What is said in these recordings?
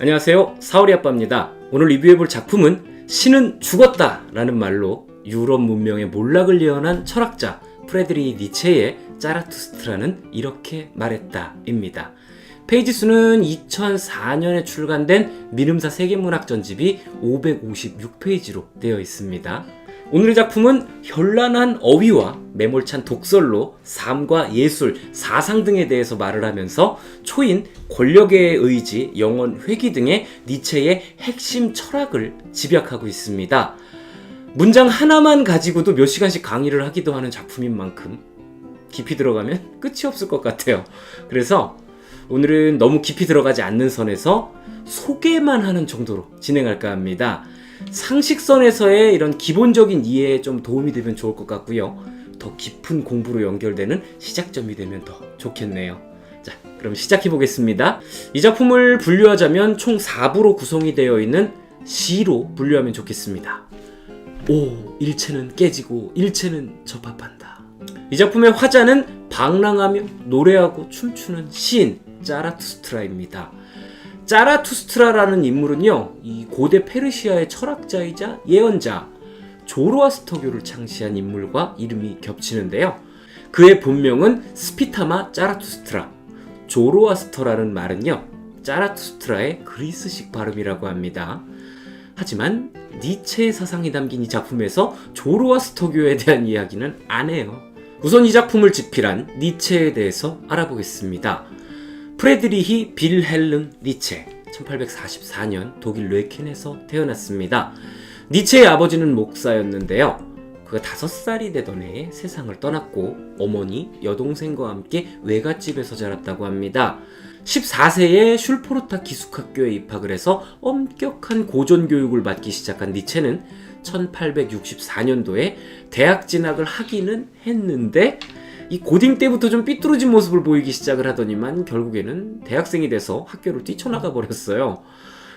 안녕하세요. 사오리 아빠입니다. 오늘 리뷰해볼 작품은 신은 죽었다 라는 말로 유럽 문명의 몰락을 예언한 철학자 프레드리 니체의 짜라투스트라는 이렇게 말했다 입니다. 페이지 수는 2004년에 출간된 민음사 세계문학 전집이 556페이지로 되어 있습니다. 오늘의 작품은 현란한 어휘와 매몰찬 독설로 삶과 예술, 사상 등에 대해서 말을 하면서 초인, 권력의 의지, 영원 회귀 등의 니체의 핵심 철학을 집약하고 있습니다. 문장 하나만 가지고도 몇 시간씩 강의를 하기도 하는 작품인 만큼 깊이 들어가면 끝이 없을 것 같아요. 그래서 오늘은 너무 깊이 들어가지 않는 선에서 소개만 하는 정도로 진행할까 합니다. 상식선에서의 이런 기본적인 이해에 좀 도움이 되면 좋을 것 같고요. 더 깊은 공부로 연결되는 시작점이 되면 더 좋겠네요. 자, 그럼 시작해 보겠습니다. 이 작품을 분류하자면 총 4부로 구성이 되어 있는 시로 분류하면 좋겠습니다. 오, 일체는 깨지고 일체는 접합한다. 이 작품의 화자는 방랑하며 노래하고 춤추는 시인 짜라투스트라입니다. 짜라투스트라라는 인물은요, 이 고대 페르시아의 철학자이자 예언자 조로아스터교를 창시한 인물과 이름이 겹치는데요. 그의 본명은 스피타마 짜라투스트라. 조로아스터라는 말은요, 짜라투스트라의 그리스식 발음이라고 합니다. 하지만 니체의 사상이 담긴 이 작품에서 조로아스터교에 대한 이야기는 안 해요. 우선 이 작품을 집필한 니체에 대해서 알아보겠습니다. 프레드리히 빌헬름 니체 1844년 독일 뇌켄에서 태어났습니다. 니체의 아버지는 목사였는데요. 그가 다섯 살이 되던 해에 세상을 떠났고 어머니, 여동생과 함께 외갓집에서 자랐다고 합니다. 14세에 슐포르타 기숙학교에 입학을 해서 엄격한 고전 교육을 받기 시작한 니체는 1864년도에 대학 진학을 하기는 했는데 이 고딩 때부터 좀 삐뚤어진 모습을 보이기 시작을 하더니만 결국에는 대학생이 돼서 학교를 뛰쳐나가 버렸어요.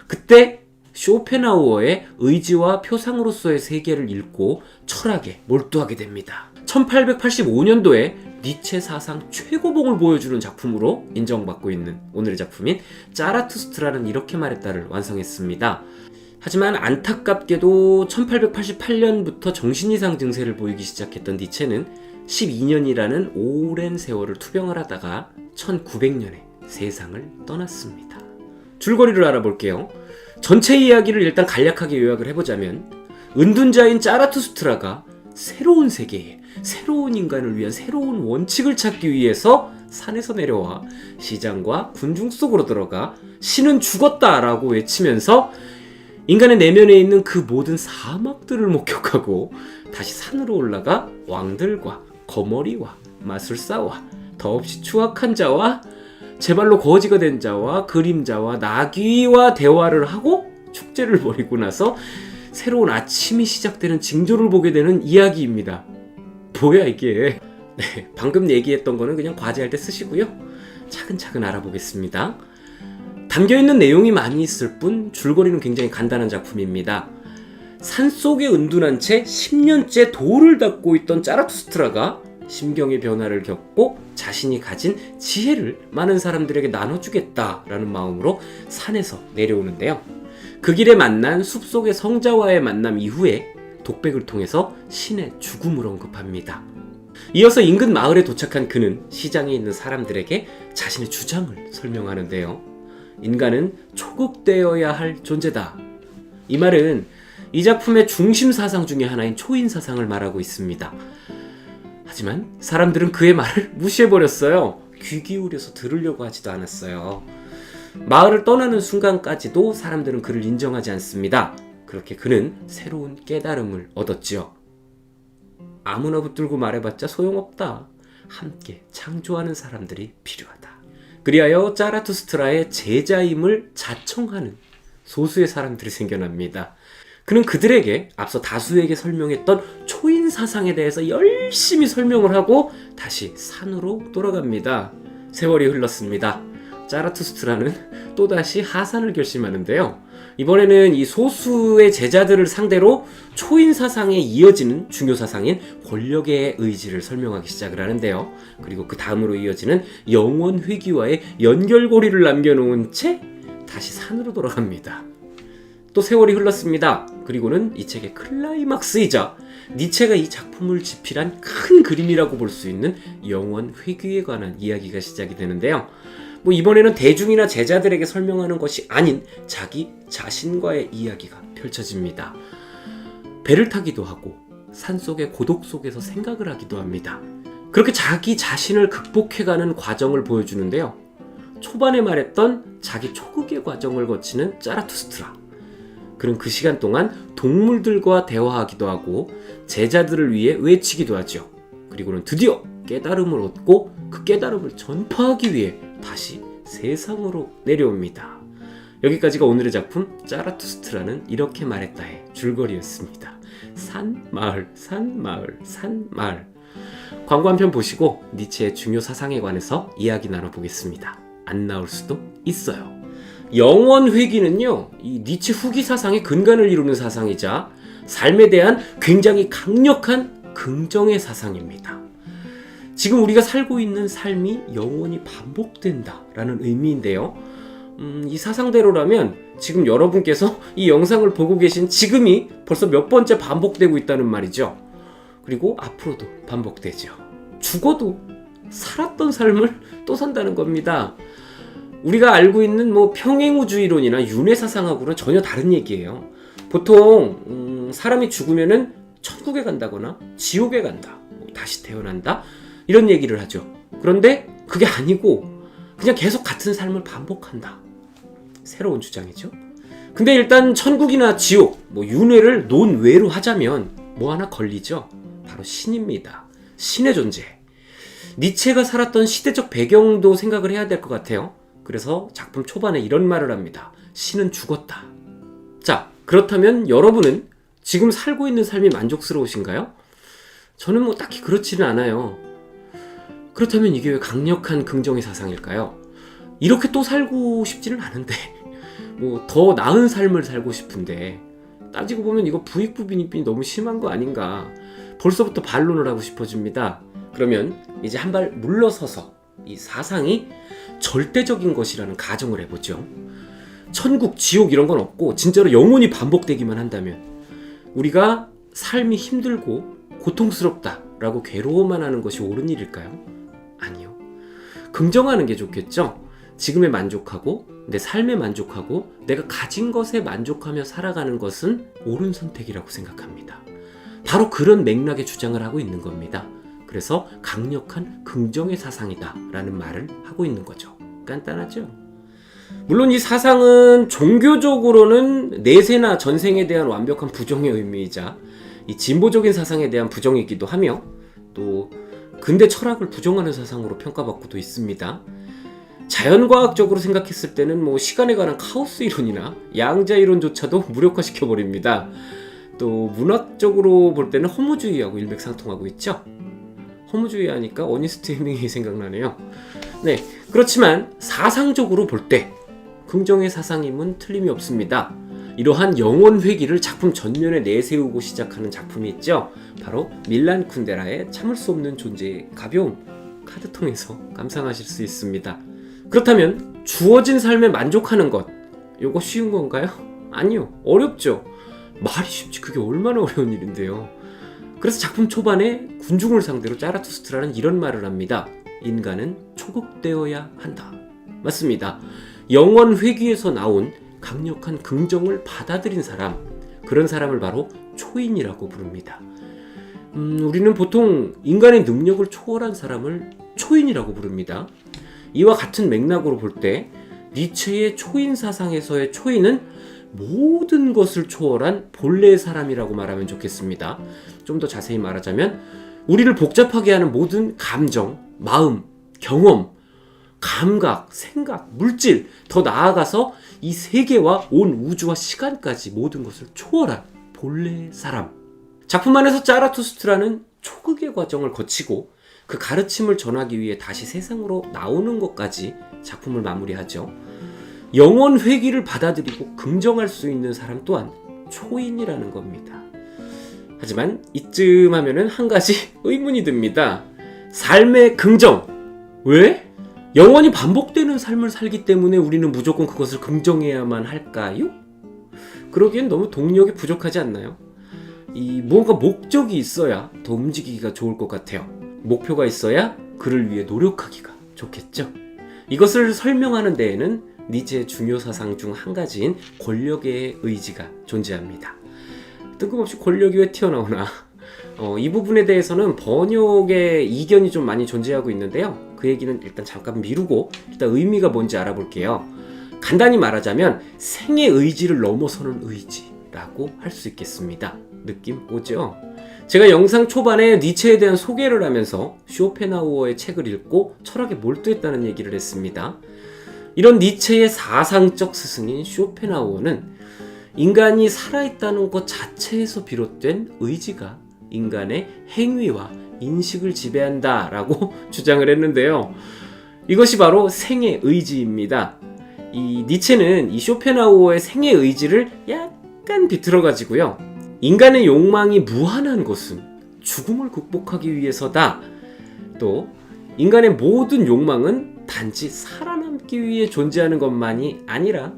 그때 쇼펜하우어의 의지와 표상으로서의 세계를 읽고 철학에 몰두하게 됩니다. 1885년도에 니체 사상 최고봉을 보여주는 작품으로 인정받고 있는 오늘의 작품인 짜라투스트라는 이렇게 말했다를 완성했습니다. 하지만 안타깝게도 1888년부터 정신이상 증세를 보이기 시작했던 니체는 12년이라는 오랜 세월을 투병을 하다가 1900년에 세상을 떠났습니다. 줄거리를 알아볼게요. 전체 이야기를 일단 간략하게 요약을 해보자면 은둔자인 짜라투스트라가 새로운 세계에 새로운 인간을 위한 새로운 원칙을 찾기 위해서 산에서 내려와 시장과 군중 속으로 들어가 신은 죽었다 라고 외치면서 인간의 내면에 있는 그 모든 사막들을 목격하고 다시 산으로 올라가 왕들과 거머리와 마술사와 더없이 추악한 자와 제발로 거지가 된 자와 그림자와 나귀와 대화를 하고 축제를 벌이고 나서 새로운 아침이 시작되는 징조를 보게 되는 이야기입니다. 뭐야 이게? 네, 방금 얘기했던 거는 그냥 과제할 때 쓰시고요. 차근차근 알아보겠습니다. 담겨 있는 내용이 많이 있을 뿐 줄거리는 굉장히 간단한 작품입니다. 산속에 은둔한 채 10년째 돌을 닦고 있던 짜라투스트라가 심경의 변화를 겪고 자신이 가진 지혜를 많은 사람들에게 나눠주겠다라는 마음으로 산에서 내려오는데요. 그 길에 만난 숲속의 성자와의 만남 이후에 독백을 통해서 신의 죽음을 언급합니다. 이어서 인근 마을에 도착한 그는 시장에 있는 사람들에게 자신의 주장을 설명하는데요. 인간은 초급되어야 할 존재다. 이 말은 이 작품의 중심 사상 중의 하나인 초인 사상을 말하고 있습니다. 하지만 사람들은 그의 말을 무시해버렸어요. 귀 기울여서 들으려고 하지도 않았어요. 마을을 떠나는 순간까지도 사람들은 그를 인정하지 않습니다. 그렇게 그는 새로운 깨달음을 얻었지요. 아무나 붙들고 말해봤자 소용없다. 함께 창조하는 사람들이 필요하다. 그리하여 짜라투스트라의 제자임을 자청하는 소수의 사람들이 생겨납니다. 그는 그들에게 앞서 다수에게 설명했던 초인 사상에 대해서 열심히 설명을 하고 다시 산으로 돌아갑니다. 세월이 흘렀습니다. 짜라투스트라는 또다시 하산을 결심하는데요. 이번에는 이 소수의 제자들을 상대로 초인 사상에 이어지는 중요 사상인 권력의 의지를 설명하기 시작을 하는데요. 그리고 그 다음으로 이어지는 영원 회귀와의 연결고리를 남겨놓은 채 다시 산으로 돌아갑니다. 또 세월이 흘렀습니다. 그리고는 이 책의 클라이막스이자 니체가 이 작품을 집필한 큰 그림이라고 볼 수 있는 영원 회귀에 관한 이야기가 시작이 되는데요. 뭐 이번에는 대중이나 제자들에게 설명하는 것이 아닌 자기 자신과의 이야기가 펼쳐집니다. 배를 타기도 하고 산속의 고독 속에서 생각을 하기도 합니다. 그렇게 자기 자신을 극복해가는 과정을 보여주는데요. 초반에 말했던 자기 초극의 과정을 거치는 짜라투스트라. 그는 그 시간 동안 동물들과 대화하기도 하고 제자들을 위해 외치기도 하죠. 그리고는 드디어 깨달음을 얻고 그 깨달음을 전파하기 위해 다시 세상으로 내려옵니다. 여기까지가 오늘의 작품 짜라투스트라는 이렇게 말했다의 줄거리였습니다. 산 마을 산 마을 산 마을 광고 한 편 보시고 니체의 중요 사상에 관해서 이야기 나눠보겠습니다. 안 나올 수도 있어요. 영원 회귀는요, 이 니체 후기 사상의 근간을 이루는 사상이자 삶에 대한 굉장히 강력한 긍정의 사상입니다. 지금 우리가 살고 있는 삶이 영원히 반복된다라는 의미인데요. 음, 이 사상대로라면 지금 여러분께서 이 영상을 보고 계신 지금이 벌써 몇 번째 반복되고 있다는 말이죠. 그리고 앞으로도 반복되죠. 죽어도 살았던 삶을 또 산다는 겁니다. 우리가 알고 있는 뭐 평행우주이론이나 윤회 사상하고는 전혀 다른 얘기예요. 보통 음, 사람이 죽으면은 천국에 간다거나 지옥에 간다, 뭐 다시 태어난다 이런 얘기를 하죠. 그런데 그게 아니고 그냥 계속 같은 삶을 반복한다. 새로운 주장이죠. 근데 일단 천국이나 지옥, 뭐 윤회를 논외로 하자면 뭐 하나 걸리죠. 바로 신입니다. 신의 존재. 니체가 살았던 시대적 배경도 생각을 해야 될 것 같아요. 그래서 작품 초반에 이런 말을 합니다. 신은 죽었다. 자, 그렇다면 여러분은 지금 살고 있는 삶이 만족스러우신가요? 저는 뭐 딱히 그렇지는 않아요. 그렇다면 이게 왜 강력한 긍정의 사상일까요? 이렇게 또 살고 싶지는 않은데, 뭐 더 나은 삶을 살고 싶은데, 따지고 보면 이거 부익부빈입빈이 너무 심한 거 아닌가. 벌써부터 반론을 하고 싶어집니다. 그러면 이제 한 발 물러서서 이 사상이 절대적인 것이라는 가정을 해보죠. 천국, 지옥 이런 건 없고 진짜로 영원히 반복되기만 한다면 우리가 삶이 힘들고 고통스럽다라고 괴로워만 하는 것이 옳은 일일까요? 아니요. 긍정하는 게 좋겠죠. 지금에 만족하고 내 삶에 만족하고 내가 가진 것에 만족하며 살아가는 것은 옳은 선택이라고 생각합니다. 바로 그런 맥락의 주장을 하고 있는 겁니다. 그래서 강력한 긍정의 사상이다라는 말을 하고 있는 거죠. 간단하죠? 물론 이 사상은 종교적으로는 내세나 전생에 대한 완벽한 부정의 의미이자 이 진보적인 사상에 대한 부정이기도 하며 또 근대 철학을 부정하는 사상으로 평가받고도 있습니다. 자연과학적으로 생각했을 때는 뭐 시간에 관한 카오스 이론이나 양자 이론조차도 무력화시켜 버립니다. 또 문학적으로 볼 때는 허무주의하고 일맥상통하고 있죠. 허무주의 하니까 어니스트 헤밍이 생각나네요. 네, 그렇지만 사상적으로 볼 때 긍정의 사상임은 틀림이 없습니다. 이러한 영원 회기를 작품 전면에 내세우고 시작하는 작품이 있죠. 바로 밀란 쿤데라의 참을 수 없는 존재의 가벼움 카드통에서 감상하실 수 있습니다. 그렇다면 주어진 삶에 만족하는 것 이거 쉬운 건가요? 아니요, 어렵죠. 말이 쉽지 그게 얼마나 어려운 일인데요. 그래서 작품 초반에 군중을 상대로 짜라투스트라는 이런 말을 합니다. 인간은 초극되어야 한다. 맞습니다. 영원 회귀에서 나온 강력한 긍정을 받아들인 사람, 그런 사람을 바로 초인이라고 부릅니다. 음, 우리는 보통 인간의 능력을 초월한 사람을 초인이라고 부릅니다. 이와 같은 맥락으로 볼 때 니체의 초인 사상에서의 초인은 모든 것을 초월한 본래의 사람이라고 말하면 좋겠습니다. 좀 더 자세히 말하자면 우리를 복잡하게 하는 모든 감정, 마음, 경험, 감각, 생각, 물질, 더 나아가서 이 세계와 온 우주와 시간까지 모든 것을 초월한 본래의 사람. 작품 안에서 짜라투스트라는 초극의 과정을 거치고 그 가르침을 전하기 위해 다시 세상으로 나오는 것까지 작품을 마무리하죠. 영원 회귀를 받아들이고 긍정할 수 있는 사람 또한 초인이라는 겁니다. 하지만 이쯤 하면은 한 가지 의문이 듭니다. 삶의 긍정. 왜? 영원히 반복되는 삶을 살기 때문에 우리는 무조건 그것을 긍정해야만 할까요? 그러기엔 너무 동력이 부족하지 않나요? 이 뭔가 목적이 있어야 더 움직이기가 좋을 것 같아요. 목표가 있어야 그를 위해 노력하기가 좋겠죠. 이것을 설명하는 데에는 니체의 중요 사상 중 한 가지인 권력의 의지가 존재합니다. 뜬금없이 권력이 왜 튀어나오나? 어, 이 부분에 대해서는 번역의 이견이 좀 많이 존재하고 있는데요. 그 얘기는 일단 잠깐 미루고 일단 의미가 뭔지 알아볼게요. 간단히 말하자면 생의 의지를 넘어서는 의지라고 할 수 있겠습니다. 느낌 오죠? 제가 영상 초반에 니체에 대한 소개를 하면서 쇼펜하우어의 책을 읽고 철학에 몰두했다는 얘기를 했습니다. 이런 니체의 사상적 스승인 쇼펜하우어는 인간이 살아있다는 것 자체에서 비롯된 의지가 인간의 행위와 인식을 지배한다라고 주장을 했는데요. 이것이 바로 생의 의지입니다. 이 니체는 이 쇼펜하우어의 생의 의지를 약간 비틀어 가지고요. 인간의 욕망이 무한한 것은 죽음을 극복하기 위해서다. 또 인간의 모든 욕망은 단지 살아남기 위해 존재하는 것만이 아니라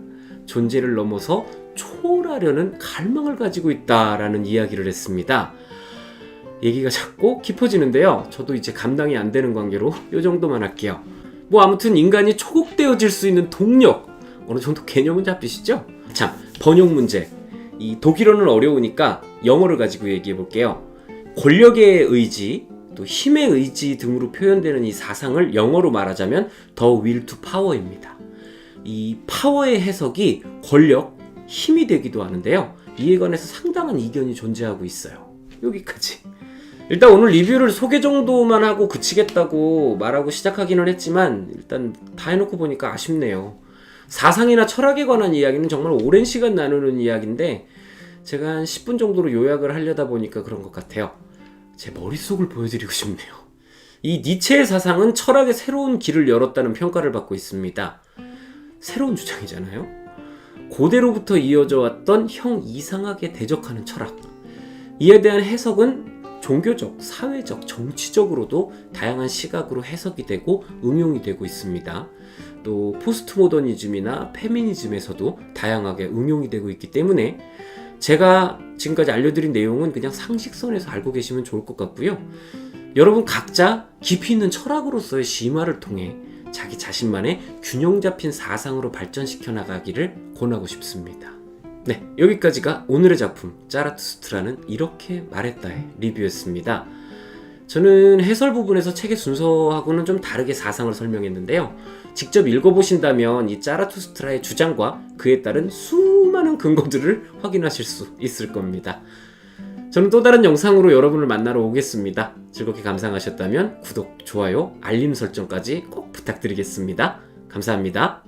존재를 넘어서 초월하려는 갈망을 가지고 있다라는 이야기를 했습니다. 얘기가 자꾸 깊어지는데요. 저도 이제 감당이 안 되는 관계로 이 정도만 할게요. 뭐 아무튼 인간이 초국되어질 수 있는 동력 어느 정도 개념은 잡히시죠? 참 번역 문제 이 독일어는 어려우니까 영어를 가지고 얘기해 볼게요. 권력의 의지 또 힘의 의지 등으로 표현되는 이 사상을 영어로 말하자면 더 to power입니다. 이 파워의 해석이 권력, 힘이 되기도 하는데요. 이에 관해서 상당한 이견이 존재하고 있어요. 여기까지. 일단 오늘 리뷰를 소개 정도만 하고 그치겠다고 말하고 시작하기는 했지만 일단 다 해놓고 보니까 아쉽네요. 사상이나 철학에 관한 이야기는 정말 오랜 시간 나누는 이야기인데 제가 한 10분 정도로 요약을 하려다 보니까 그런 것 같아요. 제 머릿속을 보여드리고 싶네요. 이 니체의 사상은 철학의 새로운 길을 열었다는 평가를 받고 있습니다. 새로운 주장이잖아요. 고대로부터 이어져 왔던 형 이상하게 대적하는 철학. 이에 대한 해석은 종교적, 사회적, 정치적으로도 다양한 시각으로 해석이 되고 응용이 되고 있습니다. 또 포스트 모더니즘이나 페미니즘에서도 다양하게 응용이 되고 있기 때문에 제가 지금까지 알려드린 내용은 그냥 상식선에서 알고 계시면 좋을 것 같고요. 여러분 각자 깊이 있는 철학으로서의 심화를 통해 자기 자신만의 균형 잡힌 사상으로 발전시켜 나가기를 권하고 싶습니다. 네, 여기까지가 오늘의 작품 짜라투스트라는 이렇게 말했다의 리뷰였습니다. 저는 해설 부분에서 책의 순서하고는 좀 다르게 사상을 설명했는데요. 직접 읽어보신다면 이 짜라투스트라의 주장과 그에 따른 수많은 근거들을 확인하실 수 있을 겁니다. 저는 또 다른 영상으로 여러분을 만나러 오겠습니다. 즐겁게 감상하셨다면 구독, 좋아요, 알림 설정까지 꼭 부탁드리겠습니다. 감사합니다.